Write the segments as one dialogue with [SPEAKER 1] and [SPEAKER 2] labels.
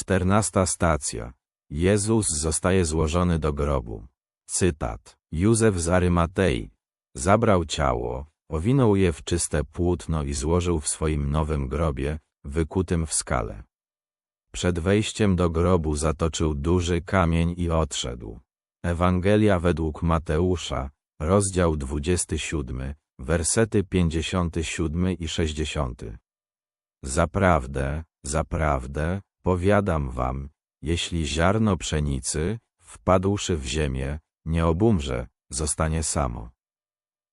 [SPEAKER 1] Czternasta stacja. Jezus zostaje złożony do grobu. Cytat. Józef z zabrał ciało, owinął je w czyste płótno i złożył w swoim nowym grobie, wykutym w skale. Przed wejściem do grobu zatoczył duży kamień i odszedł. Ewangelia według Mateusza, rozdział 27, wersety 57 i 60. Zaprawdę, zaprawdę, powiadam wam, jeśli ziarno pszenicy, wpadłszy w ziemię, nie obumrze, zostanie samo.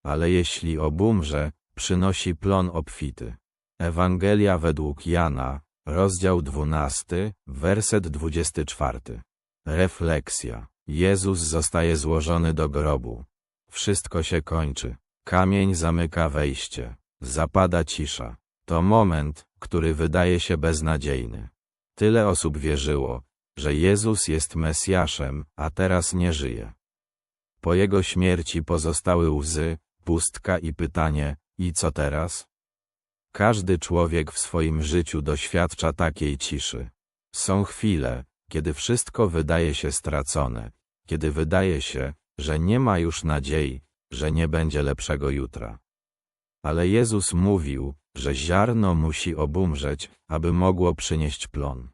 [SPEAKER 1] Ale jeśli obumrze, przynosi plon obfity. Ewangelia według Jana, rozdział 12, werset 24. Refleksja. Jezus zostaje złożony do grobu. Wszystko się kończy. Kamień zamyka wejście. Zapada cisza. To moment, który wydaje się beznadziejny. Tyle osób wierzyło, że Jezus jest Mesjaszem, a teraz nie żyje. Po jego śmierci pozostały łzy, pustka i pytanie, i co teraz? Każdy człowiek w swoim życiu doświadcza takiej ciszy. Są chwile, kiedy wszystko wydaje się stracone, kiedy wydaje się, że nie ma już nadziei, że nie będzie lepszego jutra. Ale Jezus mówił, że ziarno musi obumrzeć, aby mogło przynieść plon.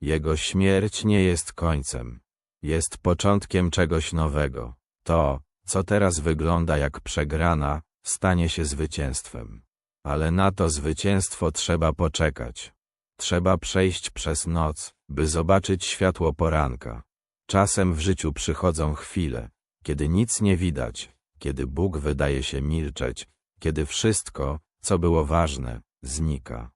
[SPEAKER 1] Jego śmierć nie jest końcem. Jest początkiem czegoś nowego. To, co teraz wygląda jak przegrana, stanie się zwycięstwem. Ale na to zwycięstwo trzeba poczekać. Trzeba przejść przez noc, by zobaczyć światło poranka. Czasem w życiu przychodzą chwile, kiedy nic nie widać, kiedy Bóg wydaje się milczeć, kiedy wszystko, co było ważne, znika.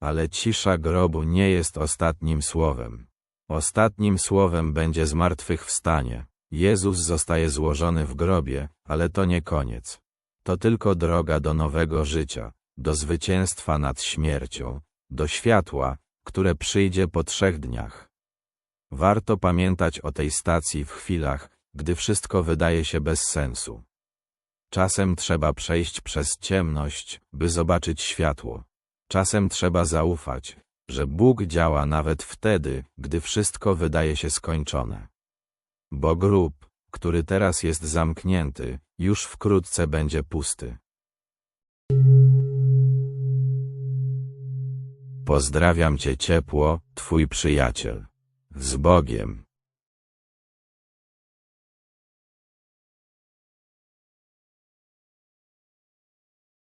[SPEAKER 1] Ale cisza grobu nie jest ostatnim słowem. Ostatnim słowem będzie zmartwychwstanie. Jezus zostaje złożony w grobie, ale to nie koniec. To tylko droga do nowego życia, do zwycięstwa nad śmiercią, do światła, które przyjdzie po trzech dniach. Warto pamiętać o tej stacji w chwilach, gdy wszystko wydaje się bez sensu. Czasem trzeba przejść przez ciemność, by zobaczyć światło. Czasem trzeba zaufać, że Bóg działa nawet wtedy, gdy wszystko wydaje się skończone. Bo grób, który teraz jest zamknięty, już wkrótce będzie pusty. Pozdrawiam Cię ciepło, Twój przyjaciel. Z Bogiem.